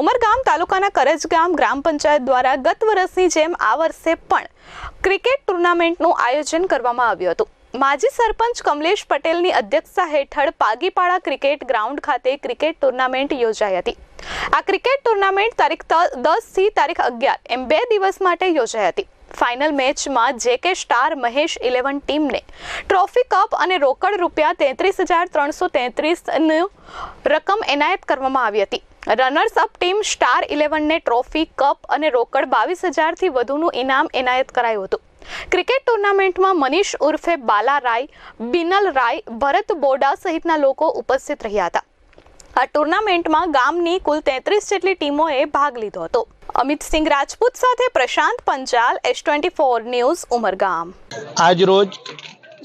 ઉમરગામ તાલુકાના કરજગામ ગ્રામ પંચાયત દ્વારા ગત વર્ષની જેમ આ વર્ષે પણ ક્રિકેટ ટુર્નામેન્ટનું આયોજન કરવામાં આવ્યું હતું. માજી સરપંચ કમલેશ પટેલની અધ્યક્ષતા હેઠળ પાગીપાડા ક્રિકેટ ગ્રાઉન્ડ ખાતે ક્રિકેટ ટુર્નામેન્ટ યોજાઈ હતી. આ ક્રિકેટ ટુર્નામેન્ટ તારીખ દસથી તારીખ અગિયાર, એમ બે દિવસ માટે યોજાઈ હતી. ફાઇનલ મેચમાં જેકે સ્ટાર મહેશ ઇલેવન ટીમને ટ્રોફી કપ અને રોકડ રૂપિયા તેત્રીસ હજાર ત્રણસો તેત્રીસનું રકમ એનાયત કરવામાં આવી હતી. રનર્સ અપ ટીમ સ્ટાર ઇલેવનને ટ્રોફી કપ અને રોકડ બાવીસ હજારથી વધુનું ઇનામ એનાયત કરાયું હતું. ક્રિકેટ ટુર્નામેન્ટમાં મનીષ ઉર્ફે બાલા રાય, બિનલ રાય, ભરત બોડા સહિતના લોકો ઉપસ્થિત રહ્યા હતા. આ ટુર્નામેન્ટમાં ગામની કુલ તેત્રીસ જેટલી ટીમોએ ભાગ લીધો હતો. અમિત સિંહ રાજપૂત સાથે Prashant Panchal S twenty four news Umargam. આજ રોજ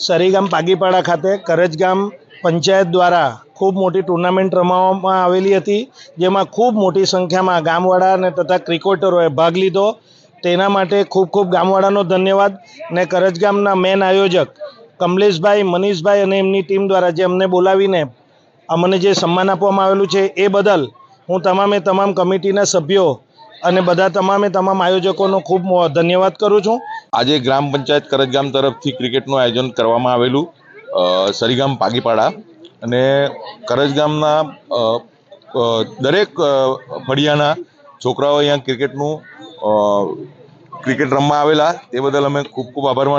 સરીગામ પાગીપાડા ખાતે કરજગામ પંચાયત દ્વારા ખૂબ મોટી ટુર્નામેન્ટ રમાવવામાં આવેલી હતી, જેમાં ખૂબ મોટી સંખ્યામાં ગામવાળા અને તથા ક્રિકેટરોએ ભાગ લીધો. તેના માટે ખૂબ ખૂબ ગામવાળાનો ધન્યવાદ ને કરજગામના મેન આયોજક કમલેશભાઈ, મનીષભાઈ અને એમની ટીમ દ્વારા જે અમને બોલાવીને અમને જે સન્માન આપવામાં આવેલું છે એ બદલ હું તમામે તમામ કમિટીના સભ્યો અને બધા તમામે તમામ આયોજકોનો ખૂબ ધન્યવાદ કરું છું. આજે ગ્રામ પંચાયત કરજગામ તરફથી ક્રિકેટનું આયોજન કરવામાં આવેલું. સરીગામ પાગીપાડા અને કરજગામના અ, અ, દરેક ફળિયાના છોકરાઓ અહીંયા ક્રિકેટનું ક્રિકેટ રમવા આવેલા. તે બદલ અમે ખૂબ ખૂબ આભાર માનીએ